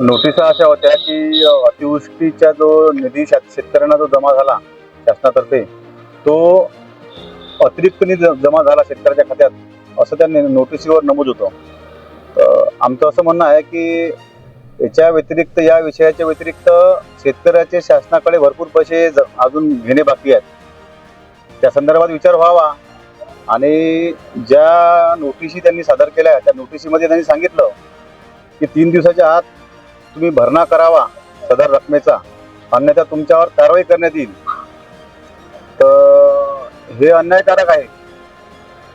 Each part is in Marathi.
नोटिसा अशा होत्या की अतिवृष्टीचा जो निधी शेतकऱ्यांना जो जमा झाला शासनातर्फे तो अतिरिक्त निधी ज- जमा झाला शेतकऱ्याच्या खात्यात असं त्या नोटिसीवर नमूद होतं. आमचं असं म्हणणं आहे की याच्या व्यतिरिक्त या विषयाच्या व्यतिरिक्त शेतकऱ्याचे शासनाकडे भरपूर पैसे ज- अजून घेणे बाकी आहेत. त्या संदर्भात विचार व्हावा. आणि ज्या नोटिशी त्यांनी सादर केल्या त्या नोटिशीमध्ये त्यांनी सांगितलं की तीन दिवसाच्या आत तुम्ही भरणा करावा सदर रकमेचा. अन्यथा तुमच्यावर कारवाई करण्यात येईल. तर हे अन्यायकारक आहे.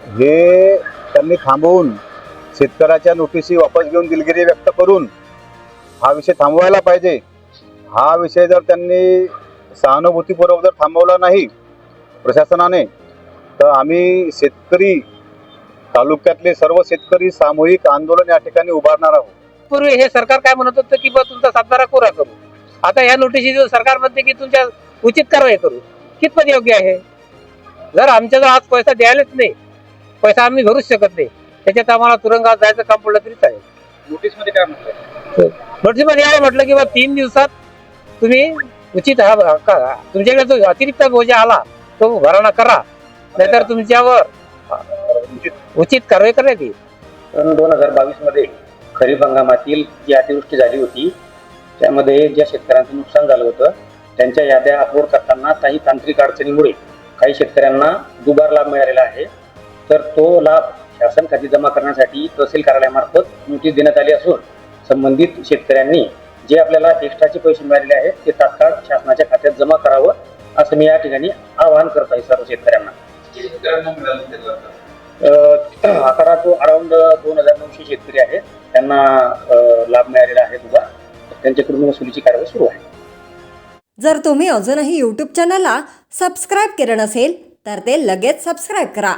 हे त्यांनी थांबवून शेतकऱ्याच्या नोटिसी वापस घेऊन दिलगिरी व्यक्त करून हा विषय थांबवायला पाहिजे. हा विषय जर त्यांनी सहानुभूतीपूर्वक जर थांबवला नाही प्रशासनाने तर आम्ही शेतकरी तालुक्यातले सर्व शेतकरी सामूहिक आंदोलन या ठिकाणी उभारणार आहोत. पूर्वी हे सरकार काय म्हणत होतं की बा तुमचा सातबारा कोरा करू. आता ह्या नोटिशी सरकार म्हणते की तुमच्या उचित कारवाई करू. कितपत योग्य आहे? जर आमच्याजवळ आज पैसा द्यायलाच नाही पैसा आम्ही भरूच शकत नाही त्याच्यात आम्हाला तुरुंगात जायचं काम पडलं तरी चालेल नोटीसमध्ये काय म्हटलंय? नोटीसमध्ये म्हटलं की बा तीन दिवसात तुम्ही उचित हा का- तुमच्याकडे जो अतिरिक्त बोजा आला तो भरणा करा. नाहीतर तुमच्यावर उचित. कारवाई करण्यात येईल. दोन हजार बावीसमध्ये खरीप हंगामातील जी अतिवृष्टी झाली होती त्यामध्ये ज्या शेतकऱ्यांचं नुकसान झालं होतं त्यांच्या याद्या अपलोड करताना काही तांत्रिक अडचणीमुळे काही शेतकऱ्यांना दुबार लाभ मिळालेला आहे. तर तो लाभ शासन खाती जमा करण्यासाठी तहसील कार्यालयामार्फत नोटीस देण्यात आली असून संबंधित शेतकऱ्यांनी जे आपल्याला एक्स्ट्राचे पैसे मिळालेले आहेत ते तात्काळ शासनाच्या खात्यात जमा करावं असं मी या ठिकाणी आवाहन करत आहे सर्व शेतकऱ्यांना. अ, तो अराउंड दोन हजार नऊशे शेतकरी आहेत. त्यांना लाभ मिळालेला आहे तुझा त्यांच्याकडून वसुलीची कारवाई सुरू आहे. जर तुम्ही अजूनही यूट्यूब चॅनलला सबस्क्राईब केलं नसेल तर ते लगेच सबस्क्राईब करा.